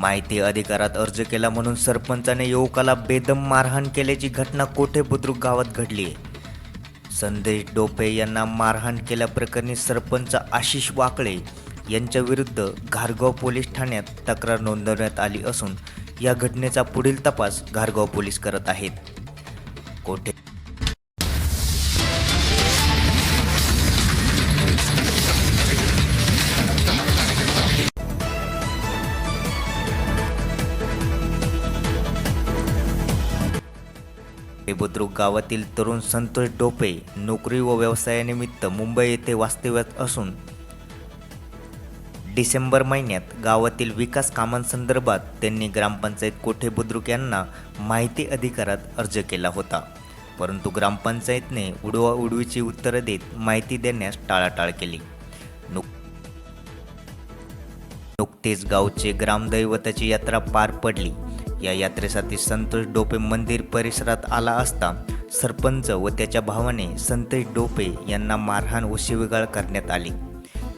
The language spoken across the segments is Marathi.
माहिती अधिकारात अर्ज केला म्हणून सरपंचाने युवकाला बेदम मारहाण केल्याची घटना कोठे बुद्रुक गावात घडली? आहे संदेश डोपे यांना मारहाण केल्याप्रकरणी सरपंच आशिष वाकळे यांच्या विरुद्ध घारगाव पोलीस ठाण्यात तक्रार नोंदवण्यात आली असून या घटनेचा पुढील तपास घारगाव पोलीस करत आहेत. कोठे बुद्रुक गावातील तरुण संतोष डोपे नोकरी व व्यवसायानिमित्त मुंबई येथे वास्तव्यात असून डिसेंबर महिन्यात गावातील विकास कामांसंदर्भात त्यांनी ग्रामपंचायत कोठे बुद्रुक यांना माहिती अधिकारात अर्ज केला होता. परंतु ग्रामपंचायतने उडवा उडवीची उत्तरं देत माहिती देण्यास टाळाटाळ केली. नुक नुकतेच गावचे ग्रामदैवताची यात्रा पार पडली. या यात्रेसाठी संतोष डोपे मंदिर परिसरात आला असता सरपंच व त्याच्या भावाने संतोष डोपे यांना मारहाण व शिवीगाळ करण्यात आली.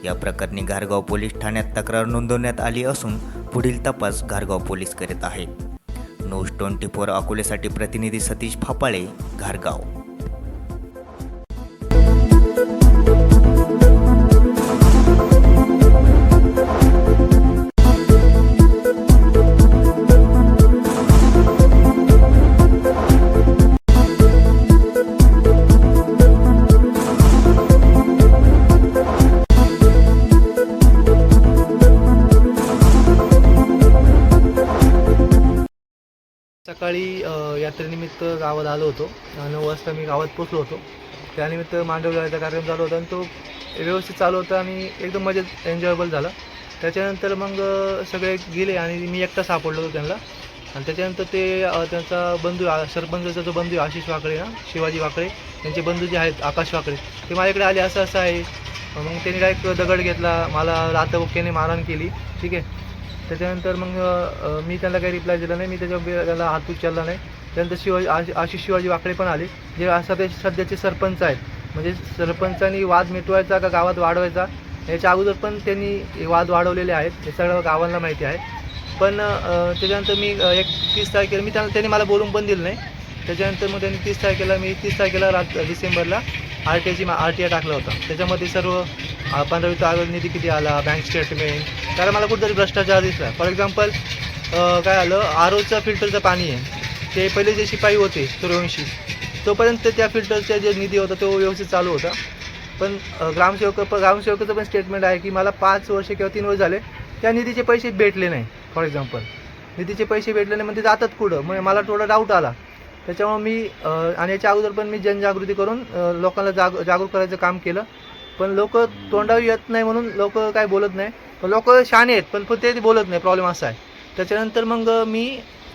या प्रकरणी घारगाव पोलीस ठाण्यात तक्रार नोंदवण्यात आली असून पुढील तपास घारगाव पोलीस करीत आहेत. न्यूज ट्वेंटी फोर अकोलेसाठी प्रतिनिधी सतीश फापाळे घारगाव सकाळी यात्रेनिमित्त गावात आलो होतो. नऊ वाजता मी गावात पोचलो होतो. त्यानिमित्त मांडवगडाचा कार्यक्रम चालू होता आणि तो व्यवस्थित चालू होता आणि एकदम मजेत एन्जॉयबल झाला. त्याच्यानंतर मग सगळे गेले आणि मी एकटा सापडलो होतो त्यांना. आणि त्याच्यानंतर ते त्यांचा बंधू आ- सरपंचाचा जो बंधू आहे, आशिष वाकळे ना शिवाजी वाकळे त्यांचे बंधू जे आहेत आकाश वाकळे ते माझ्याकडे आले असं असं आहे. मग त्यांनी डायरेक्ट दगड घेतला मला रातबुक्क्याने मारहाण केली. ठीक आहे. त्याच्यानंतर मग मी त्यांना काही रिप्लाय दिला नाही. मी त्याच्या त्याला हात उचलला नाही. त्यानंतर शिवाजी आशि- आशिष शिवाजी वाकडे पण आले. जे असं ते सध्याचे सरपंच आहेत. म्हणजे सरपंचांनी वाद मिटवायचा का गावात वाढवायचा? याच्या अगोदर पण त्यांनी वाद वाढवलेले आहेत. हे सगळं गावांना माहिती आहे. पण त्याच्यानंतर मी एक तीस तारखेला मी त्यांना त्यांनी मला बोलून पण दिलं नाही. त्याच्यानंतर मग त्यांनी तीस तारखेला मी तीस तारखेला रात डिसेंबरला आर टी आयची आर टी आय टाकला होता. त्याच्यामध्ये सर्व अ, पंधरा वित्त निधी किती आला बँक स्टेटमेंट कारण मला कुठेतरी भ्रष्टाचार दिसला. फॉर एक्झाम्पल काय आलं? आर ओचं फिल्टरचं पाणी आहे. ते पहिले जे शिपाई होते सूर्यवंशी तोपर्यंत त्या फिल्टरचा जे निधी होता तो व्यवस्थित चालू होता. पण ग्रामसेवक ग्रामसेवकाचं पण स्टेटमेंट आहे की मला पाच वर्ष किंवा तीन वर्ष झाले त्या निधीचे पैसे भेटले नाही. फॉर एक्झाम्पल निधीचे पैसे भेटले नाही म्हणजे जातात कुठं? मग मला थोडा डाऊट आला. त्याच्यामुळे मी आणि याच्या अगोदर पण मी जनजागृती करून लोकांना जाग जागरूक करायचं काम केलं. पण लोक तोंडावर येत नाही म्हणून लोक काय बोलत नाही. पण लोक शहाणे आहेत पण पण ते बोलत नाही प्रॉब्लेम असा आहे. त्याच्यानंतर मग मी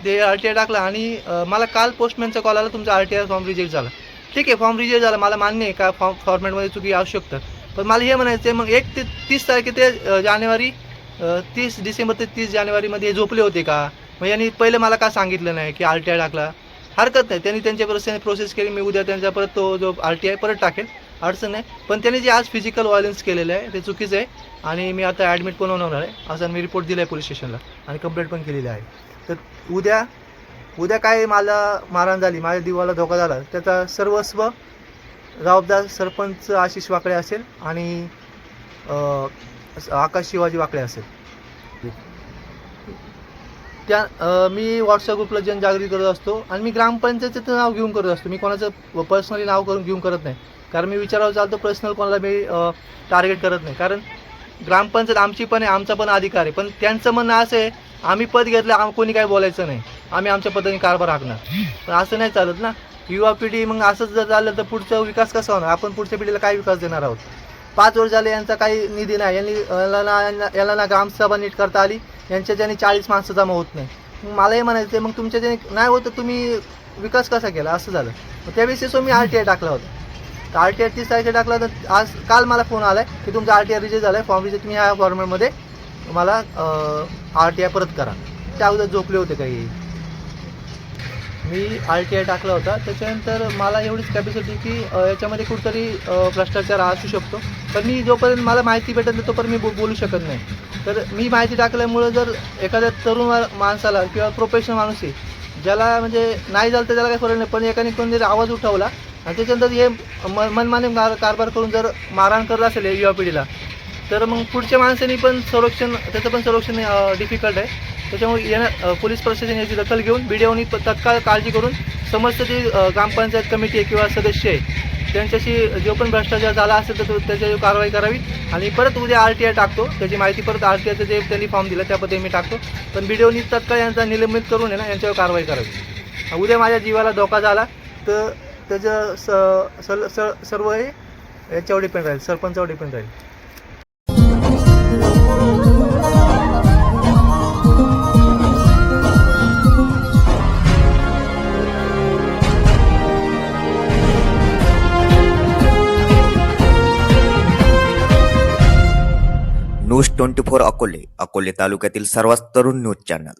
ते आर टी आय टाकला आणि मला काल पोस्टमॅनचा कॉल आला तुमचा R T I form reject झाला. ठीक आहे फॉर्म रिजेक्ट झाला मला मान्य आहे का फॉर्म फॉर्मॅटमध्ये चुकी असू शकतं. पण मला हे म्हणायचं आहे मग एक ते तीस तारखे ते जानेवारी तीस डिसेंबर ते तीस जानेवारीमध्ये झोपले होते का? मग यांनी पहिले मला का सांगितलं नाही की आर टी आय टाकला? हरकत नाही. त्यांनी त्यांच्या परत प्रोसेस केली. मी उद्या त्यांच्या परत तो जो आर टी आय परत टाकेल. अडचण नाही. पण त्यांनी जे आज फिजिकल व्हायलन्स केलेलं आहे ते चुकीचं आहे आणि मी आता ॲडमिट पण होणार आहे. असं मी रिपोर्ट दिला आहे पोलीस स्टेशनला आणि कंप्लेंट पण केलेली आहे. तर उद्या उद्या काय मला मारहाण झाली माझ्या दिवाला धोका झाला त्याचा सर्वस्व जबाबदार सरपंच आशिष वाकडे असेल आणि आकाश शिवाजी वाकडे असेल. त्या मी व्हॉट्सअप ग्रुपला जनजागृती करत असतो आणि मी ग्रामपंचायतीचं नाव घेऊन करत असतो. मी कोणाचं पर्सनली नाव करून घेऊन करत नाही. कारण मी विचारावं चालतो पर्सनल कोणाला मी टार्गेट करत नाही. कारण ग्रामपंचायत आमची पण आहे आमचा पण अधिकार आहे. पण त्यांचं म्हणणं असं आहे आम्ही पद घेतलं आम कोणी काही बोलायचं नाही. आम्ही आमच्या पद्धतीने कारभार हाकणार. पण असं नाही चालत ना. युवा पिढी मग असंच जर झालं तर पुढचा विकास कसा होणार? आपण पुढच्या पिढीला काय विकास देणार आहोत? पाच वर्ष झाले यांचा काही निधी नाही. यांनी याला ना याला ना ग्रामसभा नीट करता आली. यांच्या ज्याने चाळीस माणसं जमा होत नाही. मग मला हे म्हणायचं आहे, मग तुमच्या ज्याने नाही होतं तुम्ही विकास कसा केला? असं झालं. मग त्यावेळेस सो मी आर टी आय टाकला होता. तर आर टी आय तीस तारखेला टाकला तर आज काल मला फोन आला आहे की तुमचा आर टी आय रिजेक्ट झाला आहे फॉर्म रिजेक्ट तुम्ही ह्या फॉर्मेटमध्ये मला आर टी आय परत करा. त्या अगोदर झोपले होते काही. मी आर टी आय टाकला होता. त्याच्यानंतर मला एवढीच कॅपॅसिटी की याच्यामध्ये कुठतरी भ्रष्टाचार असू शकतो. पण मी जोपर्यंत मला माहिती भेटत नाही तोपर्यंत मी बो- बोलू शकत नाही. तर मी माहिती टाकल्यामुळं जर एखाद्या तरुण माणसाला किंवा प्रोफेशनल माणूस आहे ज्याला म्हणजे नाही झालं तर त्याला काही फरक नाही. पण एकाने कोणतरी आवाज उठवला आणि त्याच्यानंतर हे म- मनमाने कार कारभार करून जर मारहाण करत असेल या युवा पिढीला तर मग पुढच्या माणसांनी पण संरक्षण त्याचं पण संरक्षण डिफिकल्ट आहे. त्याच्यामुळे येणं पोलीस प्रशासन याची दखल घेऊन व्हिडिओनी तत्काळ काळजी करून समस्त जी ग्रामपंचायत कमिटी आहे किंवा सदस्य आहे त्यांच्याशी जो पण भ्रष्टाचार झाला असेल तर त्याच्यावर कारवाई करावी. आणि परत उद्या आर टी आय टाकतो. त्याची माहिती परत आर टी आयचं जे त्यांनी फॉर्म दिला त्या मी टाकतो. पण व्हिडिओनी तत्काळ यांचा निलंबित करून आहे ना यांच्यावर कारवाई करावी. उद्या माझ्या जीवाला धोका झाला तर त्याचं स सल- स- सर्व हे याच्यावर डिपेंड राहील सरपंचावर डिपेंड राहील. News twenty four Akole Akole तालुक्यातील सर्वात तरुण न्यूज चॅनल.